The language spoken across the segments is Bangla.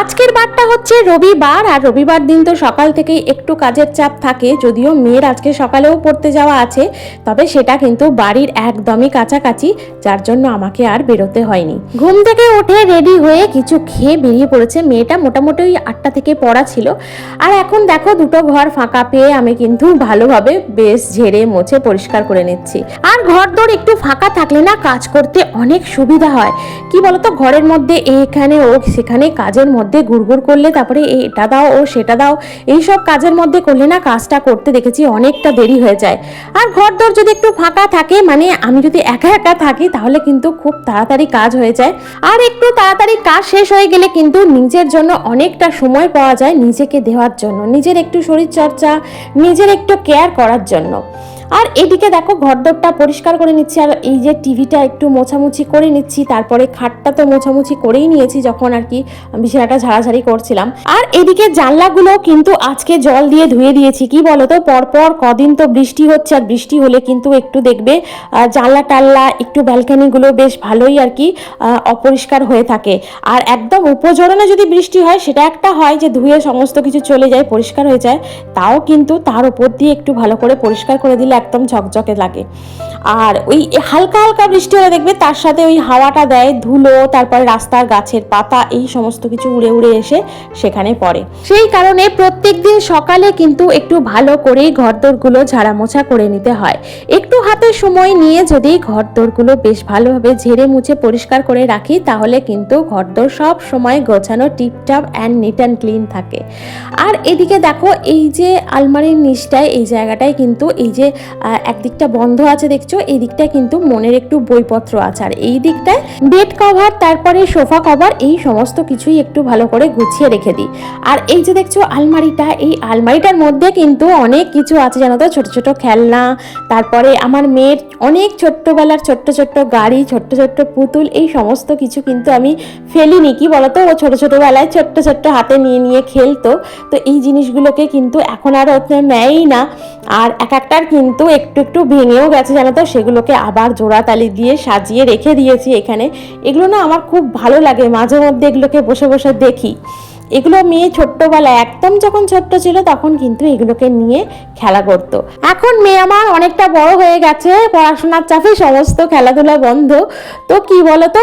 আজকের বারটা হচ্ছে রবিবার, আর রবিবার দিন তো সকাল থেকেই একটু কাজের চাপ থাকে, যদিও মেয়ের আজকে সকালেও পড়তে যাওয়া আছে, তবে সেটা কিন্তু বাড়ির একদমই কাছাকাছি, যার জন্য আমাকে আর বেরোতে হয়নি। ঘুম থেকে উঠে রেডি হয়ে কিছু খেয়ে বেরিয়ে পড়েছে। মেয়েটা মোটামুটি ওই আটটা থেকে পড়া ছিল। আর এখন দেখো দুটো ঘর ফাঁকা পেয়ে আমি কিন্তু ভালোভাবে বেশ ঝেড়ে মুছে পরিষ্কার করে নিচ্ছি। আর ঘর দোর একটু ফাঁকা থাকলে না কাজ করতে অনেক সুবিধা হয়। কি বলতো? ঘরের মধ্যে এখানে ও সেখানে কাজের মধ্যে গুড়গুড় করলে, তারপরে এটা দাও, ও সেটা দাও এই সব কাজের মধ্যে করলে না কাজটা করতে দেখেছি অনেকটা দেরি হয়ে যায়। আর ঘর দর যদি একটু ফাঁকা থাকে মানে আমি যদি একা একা থাকি, তাহলে কিন্তু খুব তাড়াতাড়ি কাজ হয়ে যায়। আর একটু তাড়াতাড়ি কাজ শেষ হয়ে গেলে কিন্তু নিজের জন্য অনেকটা সময় পাওয়া যায় নিজেকে দেওয়ার জন্য, নিজের একটু শরীরচর্চা, নিজের একটু কেয়ার করার জন্য। আর এদিকে দেখো, ঘরদোরটা পরিষ্কার করে নিচ্ছি, আর এই যে টিভিটা একটু মোছামুছি করে নিচ্ছি, তারপরে খাটটা তো মোছামুছি করেই নিয়েছি যখন আর কি বিছানাটা ঝাড়াঝাড়ি করছিলাম। আর এদিকে জানলাগুলো কিন্তু আজকে জল দিয়ে ধুয়ে দিয়েছি, কি বলতো? পরপর কদিন তো বৃষ্টি হচ্ছে, আর বৃষ্টি হলে কিন্তু একটু দেখবে জানলা টাল্লা একটু ব্যালকানিগুলো বেশ ভালোই আর কি অপরিষ্কার হয়ে থাকে। আর একদম উপজোরণে যদি বৃষ্টি হয়, সেটা একটা হয় যে ধুয়ে সমস্ত কিছু চলে যায়, পরিষ্কার হয়ে যায়, তাও কিন্তু তার উপর দিয়ে একটু ভালো করে পরিষ্কার করে দিলে একদম ঝকঝকে লাগে। আর ওই হালকা হালকা বৃষ্টি হলে দেখবে তার সাথে ওই হাওয়াটা দেয় ধুলো, তারপর রাস্তার গাছের পাতা, এই সমস্ত কিছু উড়ে উড়ে এসে সেখানে পড়ে। সেই কারণে প্রত্যেক দিন সকালে কিন্তু একটু ভালো করে ঘরদোরগুলো ঝাড়া মোছা করে নিতে হয়। একটু হাতে সময় নিয়ে যদি ঘরদোরগুলো বেশ ভালোভাবে ঝেড়ে মুছে পরিষ্কার করে রাখি, তাহলে কিন্তু ঘরদোর সব সময় গোছানো টিপটাপ অ্যান্ড নিট অ্যান্ড ক্লিন থাকে। আর এদিকে দেখো, এই যে আলমারির নিচটায়, এই জায়গাটায় কিন্তু এই যে একদিকটা বন্ধ আছে দেখছ, এই দিকটায় কিন্তু মনের একটু বইপত্র আছে। আর এই দিকটায় বেড কভার তারপরে সোফা কভার এই সমস্ত কিছুই একটু ভালো করে গুছিয়ে রেখে দিই। আর এই যে দেখছ আলমারিটা, এই আলমারিটার মধ্যে কিন্তু অনেক কিছু আছে জানো তো, ছোট ছোট খেলনা, তারপরে আমার মেয়ের অনেক ছোট্টবেলার ছোট্ট ছোট্ট গাড়ি, ছোট্ট ছোট্ট পুতুল, এই সমস্ত কিছু কিন্তু আমি ফেলিনি। কি বলতো, ও ছোট ছোটবেলায় ছোট্ট ছোট্ট হাতে নিয়ে নিয়ে খেলতো। তো এই জিনিসগুলোকে কিন্তু এখন আর নেয়ই না। আর এক একটার কিন্তু একটু একটু ভেঙেও গেছে জানো তো? সেগুলোকে আবার জোড়াতালি দিয়ে সাজিয়ে রেখে দিয়েছি এখানে। এগুলো না আমার খুব ভালো লাগে। মাঝে মধ্যে এগুলোকে বসে বসে দেখি। এগুলো মেয়ে ছোট্টবেলায় একদম যখন ছোট্ট ছিল তখন কিন্তু এগুলোকে নিয়ে খেলা করতো। এখন মেয়ে আমার অনেকটা বড় হয়ে গেছে, পড়াশোনার চাপে সমস্ত খেলাধুলা বন্ধ। তো কি বলতো,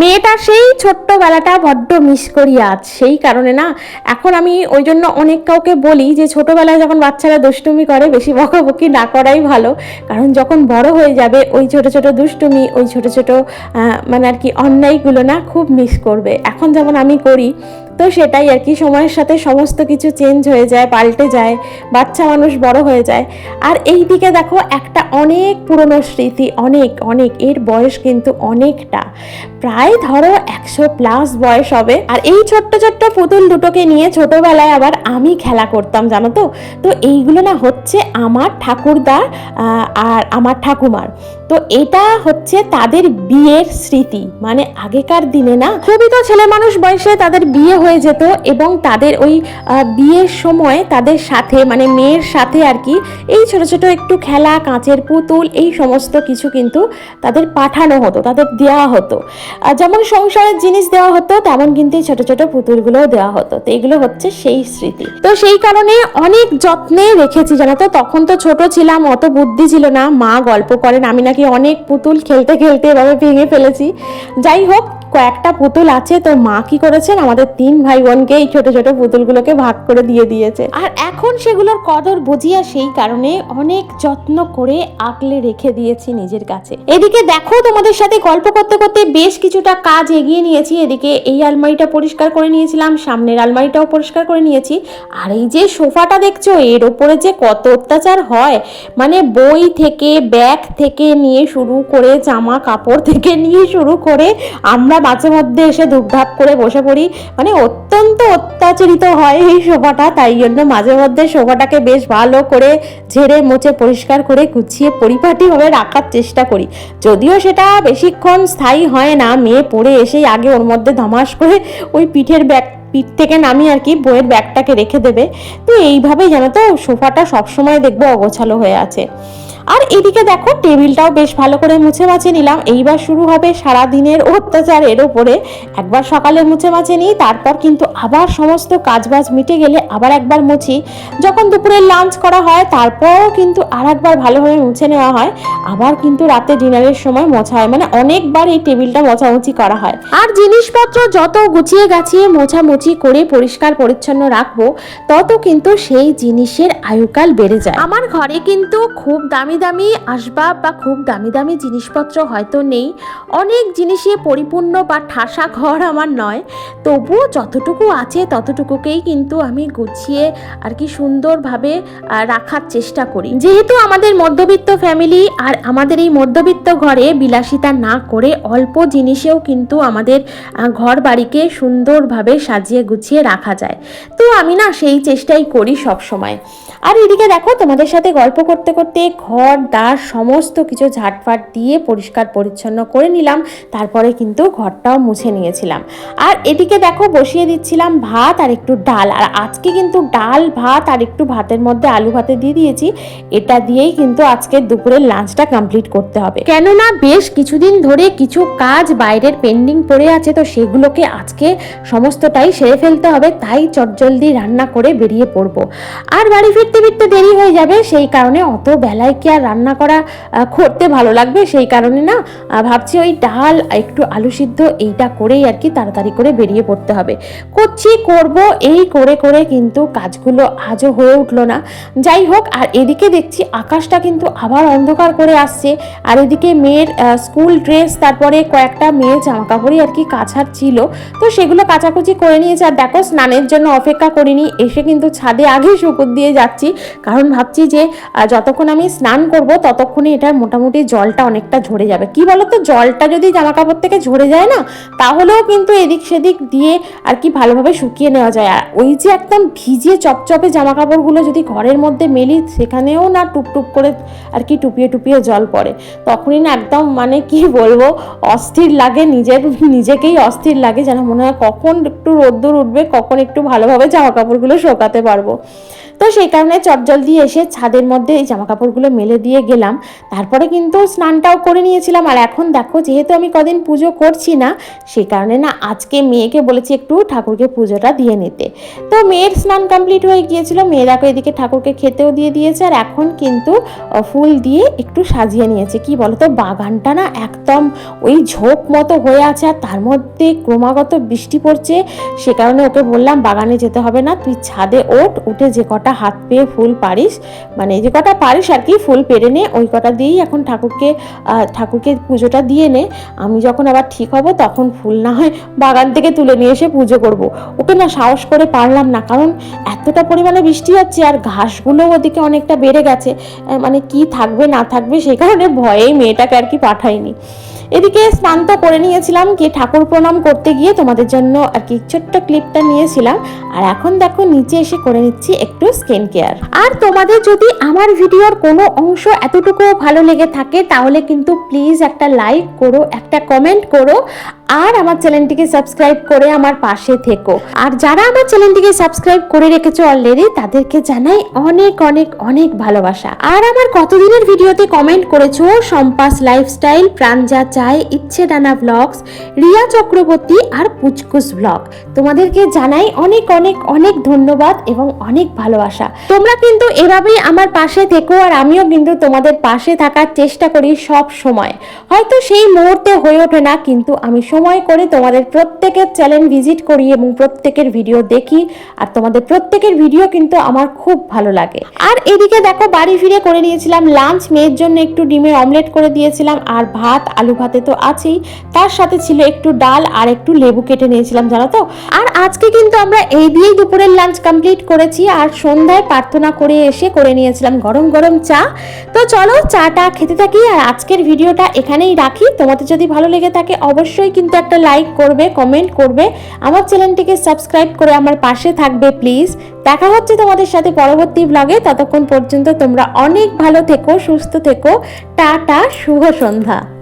মেয়েটা সেই ছোট্টবেলাটা বড্ড মিস করি আজ। সেই কারণে না, এখন আমি ওই জন্য অনেক কাউকে বলি যে ছোটবেলায় যখন বাচ্চারা দুষ্টুমি করে, বেশি বকাবকি না করাই ভালো। কারণ যখন বড় হয়ে যাবে, ওই ছোট ছোট দুষ্টুমি, ওই ছোট ছোট মানে আর কি অন্যায়গুলো না খুব মিস করবে। এখন যেমন আমি করি তো সেটাই আর কি। সময়ের সাথে সমস্ত কিছু চেঞ্জ হয়ে যায়, পাল্টে যায়, বাচ্চা মানুষ বড় হয়ে যায়। আর এই দিকে দেখো একটা অনেক পুরনো স্মৃতি, অনেক অনেক, এর বয়স কিন্তু অনেকটা। প্রায় ধরো একশো প্লাস বয়স হবে। আর এই ছোট্ট ছোট্ট পুতুল দুটোকে নিয়ে ছোটবেলায় আবার আমি খেলা করতাম, জানো তো? তো এইগুলো না হচ্ছে আমার ঠাকুরদা আর আমার ঠাকুমার। তো এটা হচ্ছে তাদের বিয়ের স্মৃতি। মানে আগেকার দিনে না, খুবই তো ছেলে মানুষ বয়সে তাদের বিয়ে হয়ে যেত এবং তাদের ওই বিয়ের সময় তাদের সাথে মানে মেয়ের সাথে আর কি, এই ছোট ছোট একটু খেলা, কাঁচের পুতুল, এই সমস্ত কিছু কিন্তু তাদের পাঠানো হতো, তাদের দেওয়া হতো। যেমন সংসারের জিনিস দেওয়া হতো, তেমন কিন্তু এই ছোট ছোট পুতুলগুলোও দেওয়া হতো। তো এগুলো হচ্ছে সেই স্মৃতি। তো সেই কারণে অনেক যত্নে রেখেছি, জানো তো? তখন তো ছোট ছিলাম, অত বুদ্ধি ছিল না। মা গল্প করেন, আমি নাকি অনেক পুতুল খেলতে খেলতে এভাবে ভেঙে ফেলেছি। যাই হোক কয়েকটা পুতুল আছে, তো মা কি করেছেন? আমাদের তিন ভাই বোনকে এই ছোট ছোট পুতুলগুলোকে ভাগ করে দিয়ে দিয়েছে। আর এখন সেগুলোর কদর বুঝিয়া সেই কারণে অনেক যত্ন করে আঁকলে রেখে দিয়েছি নিজের কাছে। এদিকে দেখো, তোমাদের সাথে গল্প করতে করতে বেশ কিছুটা কাজ এগিয়ে নিয়েছি। এদিকে এই আলমারিটা পরিষ্কার করে নিয়েছিলাম, সামনের আলমারিটাও পরিষ্কার করে নিয়েছি। আর এই যে সোফাটা দেখছ, এর ওপরে যে কত অত্যাচার হয় মানে বই থেকে, ব্যাগ থেকে নিয়ে শুরু করে, জামা কাপড় থেকে নিয়ে শুরু করে, আমরা মাঝে মধ্যে এসে ধূপধাপ করে বসে পড়ি। মানে অত্যন্ত অত্যাচারিত হয় এই সোফাটা তাই জন্য মাঝে মধ্যে সোফাটাকে বেশ ভালো করে ঝেড়ে মুছে পরিষ্কার করে গুছিয়ে পরিপাটিভাবে রাখার চেষ্টা করি। যদিও সেটা বেশিক্ষণ স্থায়ী হয় না, মেয়ে পড়ে এসেই আগে ওর মধ্যে ধমাস করে ওই পিঠের ব্যাগ, পিঠ থেকে নামিয়ে আর কি বইয়ের ব্যাগটাকে রেখে দেবে। তো এইভাবেই জানো তো সোফাটা সবসময় দেখব অগোছালো হয়ে আছে। আর এদিকে দেখো, টেবিলটাও বেশ ভালো করে মুছে মাছে নিলাম। এইবার শুরু হবে সারা দিনের অত্যাচার এর ওপরে। একবার সকালে মুছে মাছে নিই, তারপর কিন্তু আবার সমস্ত কাজবাজ মিটে গেলে আবার একবার মুছি। যখন দুপুরে লাঞ্চ করা হয়, তারপরও কিন্তু আর একবার ভালোভাবে মুছে নেওয়া হয়। আবার কিন্তু রাতে ডিনারের সময় মোছা হয়। মানে অনেকবার এই টেবিলটা মোছামুছি করা হয়। আর জিনিসপত্র যত গুছিয়ে গাছিয়ে মোছামুছি করে পরিষ্কার পরিচ্ছন্ন রাখব, তত কিন্তু সেই জিনিসের আয়ুকাল বেড়ে যায়। আমার ঘরে কিন্তু খুব দামি দামি আসবাব বা খুব দামি দামি জিনিসপত্র হয়তো নেই। অনেক জিনিসে পরিপূর্ণ বা ঠাসা ঘর আমার নয়। তবুও যতটুকু আছে ততটুকুকেই কিন্তু আমি গুছিয়ে আর কি সুন্দরভাবে রাখার চেষ্টা করি। যেহেতু আমাদের মধ্যবিত্ত ফ্যামিলি আর আমাদের এই মধ্যবিত্ত ঘরে বিলাসিতা না করে অল্প জিনিসেও কিন্তু আমাদের ঘর বাড়িকে সুন্দরভাবে সাজিয়ে গুছিয়ে রাখা যায়। তো আমি না সেই চেষ্টাই করি সব সময় আর এদিকে দেখো তোমাদের সাথে গল্প করতে করতে ঘর দ্বার সমস্ত কিছু ঝাটফাট দিয়ে পরিষ্কার পরিচ্ছন্ন করে নিলাম, তারপরে কিন্তু ঘরটাও মুছে নিয়েছিলাম। আর এদিকে দেখো বসিয়ে দিচ্ছিলাম ভাত আর একটু ডাল। আর আজকে কিন্তু ডাল, ভাত আর একটু ভাতের মধ্যে আলু ভাতে দিয়ে দিয়েছি। এটা দিয়েই কিন্তু আজকে দুপুরের লাঞ্চটা কমপ্লিট করতে হবে। কেননা বেশ কিছুদিন ধরে কিছু কাজ বাইরের পেন্ডিং পড়ে আছে, তো সেগুলোকে আজকে সমস্তটাই সেরে ফেলতে হবে। তাই চটজলদি রান্না করে বেরিয়ে পড়ব। আর বাড়ি ফিরতে ফিরতে দেরি হয়ে যাবে, সেই কারণে অত বেলায় কি আর রান্না করা করতে ভালো লাগবে। সেই কারণে না ভাবছি ওই ডাল একটু আলু সিদ্ধ এইটা করেই আর কি তাড়াতাড়ি করে বেরিয়ে পড়তে হবে। করছি, করব, এই করে করে কিন্তু কাজগুলো আজও হয়ে উঠল না। যাই হোক, আর এদিকে দেখছি আকাশটা কিন্তু আবার অন্ধকার করে আসছে। আর এদিকে মেয়ের স্কুল ড্রেস, তারপরে কয়েকটা মেয়ের জামা কাপড়ই আর কি কাছার ছিল। তো সেগুলো কাচাকুচি করে নিয়েছে। আর দেখো, স্নানের জন্য অপেক্ষা করিনি। এসে কিন্তু ছাদে আগে শুকুর দিয়ে যাচ্ছি। কারণ ভাবছি যে যতক্ষণ আমি স্নান করব, ততক্ষণে এটার মোটামুটি জলটা অনেকটা ঝরে যাবে। কি বলতো? জলটা যদি জামা কাপড় থেকে ঝরে যায় না, তাহলেও কিন্তু এদিক সেদিক দিয়ে আর কি ভালোভাবে শুকিয়ে নেওয়া যায়। আর ওই যে একদম ভিজিয়ে চপচপে জামা কাপড়গুলো যদি ঘরের মধ্যে মেলি, সেখানেও না টুপটুপ করে আর কি টুপিয়ে টুপিয়ে জল পড়ে। তখনই না একদম মানে কি বলব, অস্থির লাগে নিজের, নিজেকেই অস্থির লাগে যেন মনে হয় কখন একটু রোদ্দুর উঠবে, কখন একটু ভালোভাবে জামা কাপড়গুলো শোকাতে পারব। তো সেই কারণে চটজলদি এসে ছাদের মধ্যে এই জামা কাপড়গুলো মেলে দিয়ে গেলাম। তারপরে কিন্তু স্নানটাও করে নিয়েছিলাম। আর এখন দেখো, যেহেতু আমি কদিন পুজো করছি না সেই কারণে না আজকে মেয়েকে বলেছি একটু ঠাকুরকে পুজোটা দিয়ে নিতে। তো মেয়ের স্নান কমপ্লিট হয়ে গিয়েছিল। মেয়ে দেখো এদিকে ঠাকুরকে খেতেও দিয়ে দিয়েছে। আর এখন কিন্তু ফুল দিয়ে একটু সাজিয়ে নিয়েছে। কি বলতো, বাগানটা না একদম ওই ঝোপ মতো হয়ে আছে। আর তার মধ্যে ক্রমাগত বৃষ্টি পড়ছে। সে কারণে ওকে বললাম, বাগানে যেতে হবে না, তুই ছাদে ওঠ, উঠে যে কটা হাত পেয়ে ফুল পারিস। মানে যে কটা পারিস আর কি, ফুল পেরে নে। ওই কটা দিয়েই এখন ঠাকুরকে ঠাকুরকে পুজোটা দিয়ে নে। আমি যখন আবার ঠিক হব, তখন ফুল না হয় বাগান থেকে তুলে নিয়ে এসে পুজো করব। ওকে না সাহস করে পারলাম না, কারণ এতটা পরিমাণে বৃষ্টি হচ্ছে আর ঘাসগুলো ওদিকে অনেকটা বেড়ে গেছে। মানে কি থাকবে, না থাকবে, সেই কারণে ভয়েই মেয়েটাকে আর কি পাঠাইনি। এদিকে স্নান তো করে নিয়েছিলাম কি ঠাকুর প্রণাম করতে গিয়ে তোমাদের জন্য আর কি ছোট্ট ক্লিপটা নিয়েছিলাম। আর এখন দেখো, নিচে এসে করে নিচ্ছি একটু স্কিন কেয়ার আর তোমাদের যদি আমার ভিডিওর কোনো অংশ এতটুকু ভালো লেগে থাকে, তাহলে কিন্তু প্লিজ একটা লাইক করো, একটা কমেন্ট করো। আর আমার চ্যানেলটিকে সাবস্ক্রাইব করে আমার পাশে থেকো। আর যারা আমার চ্যানেলটিকে সাবস্ক্রাইব করে রেখেছো অলরেডি তাদেরকে জানাই অনেক অনেক অনেক ভালোবাসা। আর আমার কতদিনের ভিডিওতে কমেন্ট করেছ? সম্পাস লাইফস্টাইল প্রাঞ্জা চায় ইচ্ছে ডানা ব্লগস রিয়া চক্রবর্তী আর পুচকুস ব্লগ তোমাদেরকে জানাই অনেক অনেক অনেক ধন্যবাদ এবং অনেক ভালোবাসা। তোমরা কিন্তু এভাবেই আমার পাশে থেকো আর আমিও কিন্তু তোমাদের পাশে থাকার চেষ্টা করি সব সময়। হয়তো সেই মুহূর্তে হয়ে ওঠে না, কিন্তু আমি সময় করে তোমাদের প্রত্যেকের চ্যানেল ভিজিট করি এবং প্রত্যেকের ভিডিও দেখি। আর তোমাদের প্রত্যেকের ভিডিও কিন্তু আমার খুব ভালো লাগে। আর এদিকে দেখো, বাড়ি ফিরে করে নিয়েছিলাম লাঞ্চ মেয়ের জন্য একটু ডিমের অমলেট করে দিয়েছিলাম। আর ভাত, আলু ভাতে তো আছেই। তার সাথে ছিল একটু ডাল আর একটু লেবু কেটে নিয়েছিলাম, জানো তো? আর আজকে কিন্তু আমরা এই দিয়েই দুপুরের লাঞ্চ কমপ্লিট করেছি। আর সন্ধ্যায় প্রার্থনা করে এসে করে নিয়েছিলাম গরম গরম চা। তো চলো চাটা খেতে থাকি। আর আজকের ভিডিওটা এখানেই রাখি। তোমাদের যদি ভালো লেগে থাকে, অবশ্যই কিন্তু কিন্তু একটা লাইক করবে কমেন্ট করবে। আমার চ্যানেলটিকে সাবস্ক্রাইব করে আমার পাশে থাকবে প্লিজ দেখা হচ্ছে তোমাদের সাথে পরবর্তী ব্লগে ততক্ষণ পর্যন্ত তোমরা অনেক ভালো থেকো, সুস্থ থেকো। টাটা, শুভ সন্ধ্যা।